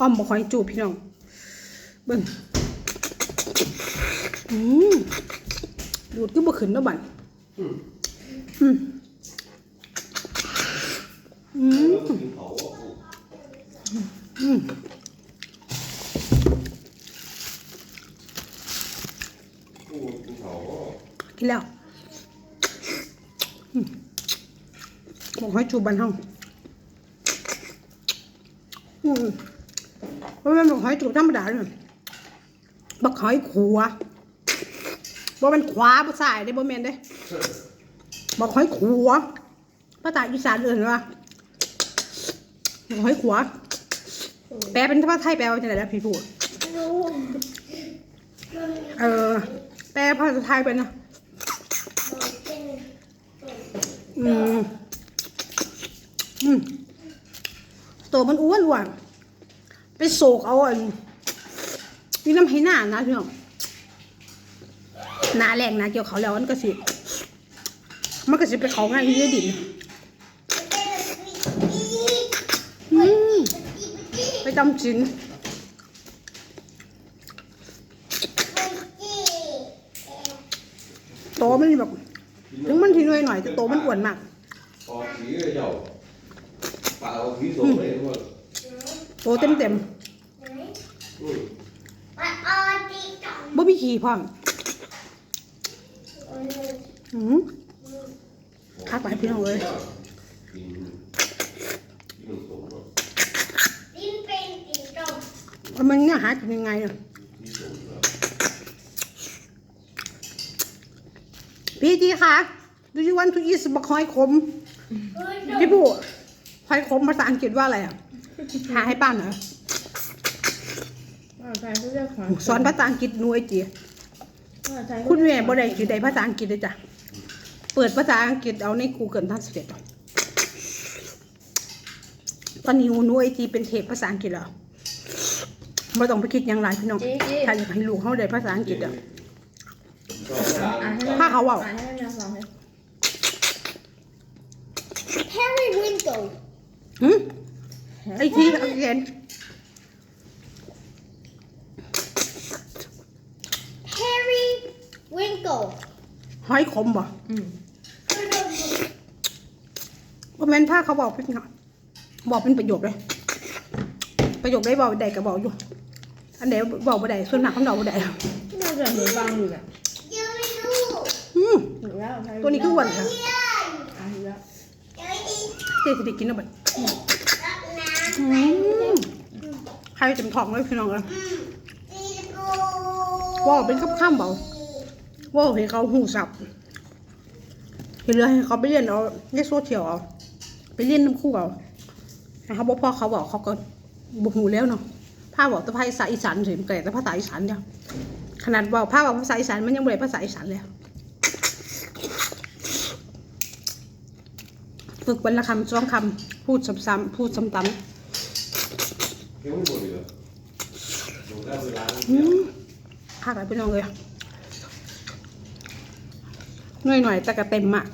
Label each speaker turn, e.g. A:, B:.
A: อ้อมบ่คอยจูบพี่น้องเบิ่งอืมดูดก็บ่ขึ้นแล้วบัด
B: อืม
A: อืมอืม
B: แล้วก็กินเขาอะ
A: อืม
B: โอ้กินเขาอะ
A: กินแล้วอืมบอกให้จูบบันห้องอืมเพ ราะมันบอกให้จูบธรรมดาเลยบอกให้ขัวบ่เป็นขวาบ่สายได้บ่แม่นเด้บอกให้ขัวภาษาอีสานเอื่นว่าบอกให้ขัว แปลเป็นภาษาไทยแปลว่าจะไหนแล้วพี่พูดเออ แปลภาษาไทยเป็นนะอืมอืมตัวมันอ้วนอ้วน ไปโศกเอาอันนี่น้ำให้หน้านะพี่น้องหน้าแรงนะเกี่ยวเขาแล้วมันก็สิ มันก็สิไปเขาง่ายที่ได้ดินอืมไปจำจินโตมันแบบถึงมันทีน้อยหน่อยแต่โตมันอ้วนมาก
B: ออกสีเลยเจ้าปลาออกสีสมเลยทุกคน
A: โตเต็มเต็ม
B: อืม
A: ๆบ่มีขี้พร้อมอืมคักไปพี่น้องเลย
B: กินกินสมอะ
A: ว่ามันเนี่ยหากินยังไงอะ
B: ที่สมอะ
A: พี่จีคะ do you want to eat บักหอยขม พี่ผู้หอยขมภาษาอังกฤษว่าอะไรอะ หาให้ป้าหน่อย
C: ภาษาไทยเขาเรียกหอย
A: สอนภาษาอังกฤษหน่วยจี
C: ภาษาไทย
A: คุณแม่บ่ได้สิได้ภาษาอังกฤษเลยจ้ะ เปิดภาษาอังกฤษเอาใน Google Translate เอาตอนนี้หนูไอทีเป็นเทปภาษาอังกฤษแล้วไม่ต้องไปคิดอย่างไรพี่น้อง
C: จีจี
A: ถ้าอยากให้ลูกเขาได้ภาษาอังกฤษอะ
B: ก็ตาม
C: อ่านให้
A: ถ้าเขาเว้า
C: อ่านให้แม่ฟังเลย
D: Periwinkle.
A: หืมไอทีเอาเขียน
D: Periwinkle.
A: หอยขมบ่
C: อืม
A: บ่แม่นถ้าเขาบอกเป็นบอกเป็นประโยคเลย ประโยคได้บอกได้ก็บอกอยู่ อันไหนบอกบ่ได้ส่วนมากเขาเดาบ่ได้
C: น่าจะหนูฟังอยู่อะ
A: อืม
C: หนูแล้วใช้
A: ตัวนี้คืออ้วันค่ะ
C: อ่านอยู่แล้ว
A: เจ๊สิได้กินแล้วบัดอืม ใครเต็มท้องเลยพี่น้องเอ้ยว่าเป็นข้ามเบาว่าให้เขาหูสับเห็นเลยให้เขาไปเรียนเอาในโซเชียลเอาไปเรียนน้ำคู่เอานะครับบ่อเขาบอกเขาก็บุหูแล้วเนาะผ้าบอกแต่ภาษาอีสานถึงแต่แต่ภาษาอีสานเดียขนาดบอกผ้าบอกภาษาอีสานมันยังไม่ได้ภาษาอีสานเลยฝึกวันละคำสองคำพูดซ้ำๆพูดซ้ำ
B: เที่ ยวไม่หมดเลยเหรอหมดแล้วเลา
A: ๆอืมข้าไปพี่น้องเลยหน่อยๆแต่ก็เต็มอะ